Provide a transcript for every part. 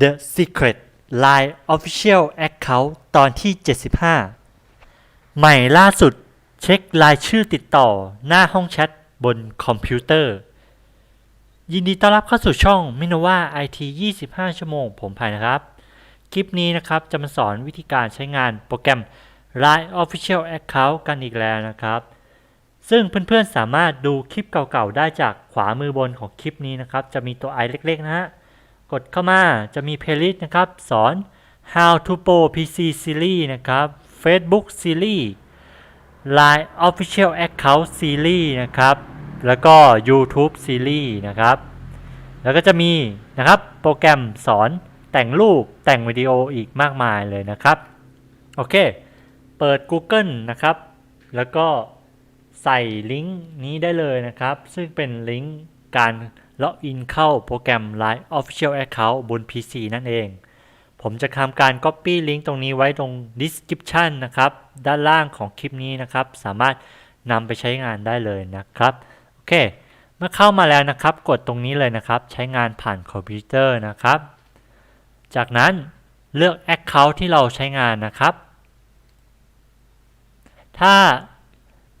The Secret Line Official Account ตอนที่ 75 ใหม่ล่าสุดเช็ครายชื่อติดต่อหน้าห้องแชทบนคอมพิวเตอร์ ยินดีต้อนรับเข้าสู่ช่องมินว่า IT 25 ชั่วโมง ผมภายนะครับ คลิปนี้นะครับจะมาสอนวิธีการใช้งานโปรแกรม Line Official Account กันอีกแล้วนะครับ ซึ่งเพื่อนๆสามารถดูคลิปเก่าๆ ได้จากขวามือบนของคลิปนี้นะครับ จะมีตัว i เล็กๆ นะฮะ กดเข้ามาจะมี playlist นะครับ สอน How to Pro PC Series นะครับ Facebook Series Line Official Account Series นะครับ แล้วก็ YouTube Series นะครับ แล้วก็จะมีนะครับโปรแกรมสอนแต่งรูปแต่งวิดีโออีกมากมายเลยนะครับ โอเค เปิด Google นะครับ แล้วก็ใส่ลิงก์นี้ได้เลยนะครับ ซึ่งเป็นลิงก์การ ล็อกอินเข้าโปรแกรม Line Official Account บน PC นั่นเอง ผมจะทำการ Copy ลิงก์ตรงนี้ไว้ตรง Description นะครับ ด้านล่างของคลิปนี้นะครับ สามารถนำไปใช้งานได้เลยนะครับ โอเค เมื่อเข้ามาแล้วนะครับ กดตรงนี้เลยนะครับ ใช้งานผ่านคอมพิวเตอร์นะครับ จากนั้นเลือก Account ที่เราใช้งานนะครับ ถ้า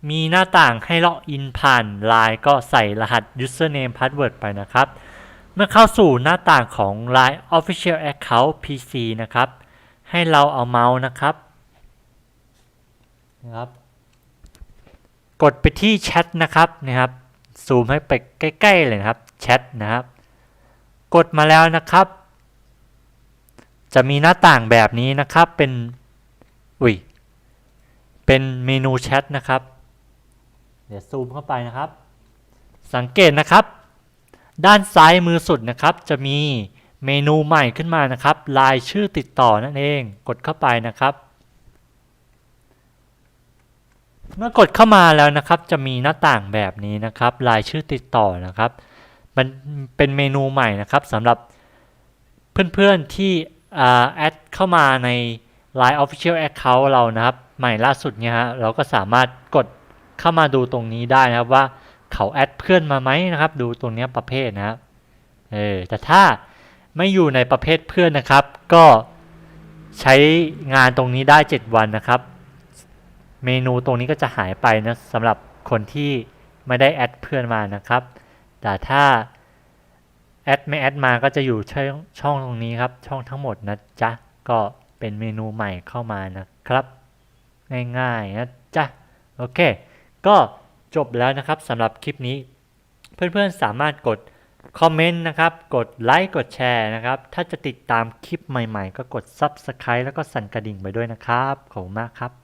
มีหน้าต่างให้ล็อกอินผ่าน Line ก็ใส่รหัส username password ไปนะครับ เมื่อเข้าสู่หน้าต่างของ Line Official Account PC นะครับ ให้เราเอาเมาส์นะครับนะครับ กดไปที่แชทนะครับนะครับ ซูมให้ไปใกล้ๆเลยนะครับแชทนะครับ กดมาแล้วนะครับ จะมีหน้าต่างแบบนี้นะครับเป็นอุ้ยเป็นเมนูแชทนะครับ ดี๋ยวซูมเข้าไปนะครับ สังเกตนะครับ ด้านซ้ายมือสุดนะครับ จะมีเมนูใหม่ขึ้นมานะครับลายชื่อติดต่อนั่นเอง กดเข้าไปนะครับ เมื่อกดเข้ามาแล้วนะครับ จะมีหน้าต่างแบบนี้นะครับลายชื่อติดต่อนะครับ มันเป็นเมนูใหม่นะครับสำหรับเพื่อนๆที่แอดเข้ามาใน Line Official Account เรานะครับ ใหม่ล่าสุดเนี่ยฮะเราก็สามารถกด เข้ามาดูตรงนี้ได้นะครับว่าเขาแอดเพื่อนมาไหมนะครับ ดูตรงนี้ประเภทนะครับเออแต่ถ้าไม่อยู่ในประเภทเพื่อนนะครับ ก็ใช้งานตรงนี้ได้ 7 วันนะครับ เมนูตรงนี้ก็จะหายไปนะสำหรับคนที่ไม่ได้แอดเพื่อนมานะครับ แต่ถ้าแอดไม่แอดมาก็จะอยู่ช่องช่องตรงนี้ครับ ช่องทั้งหมดนะจ๊ะ ก็เป็นเมนูใหม่เข้ามานะครับ ง่ายๆนะจ๊ะ โอเค ก็จบแล้วนะครับสำหรับคลิปนี้ เพื่อนๆสามารถกดคอมเมนต์นะครับ กดไลค์กดแชร์นะครับ ถ้าจะติดตามคลิปใหม่ๆ ก็กด Subscribe แล้วก็สั่นกระดิ่งไปด้วยนะครับ ขอบคุณมากครับ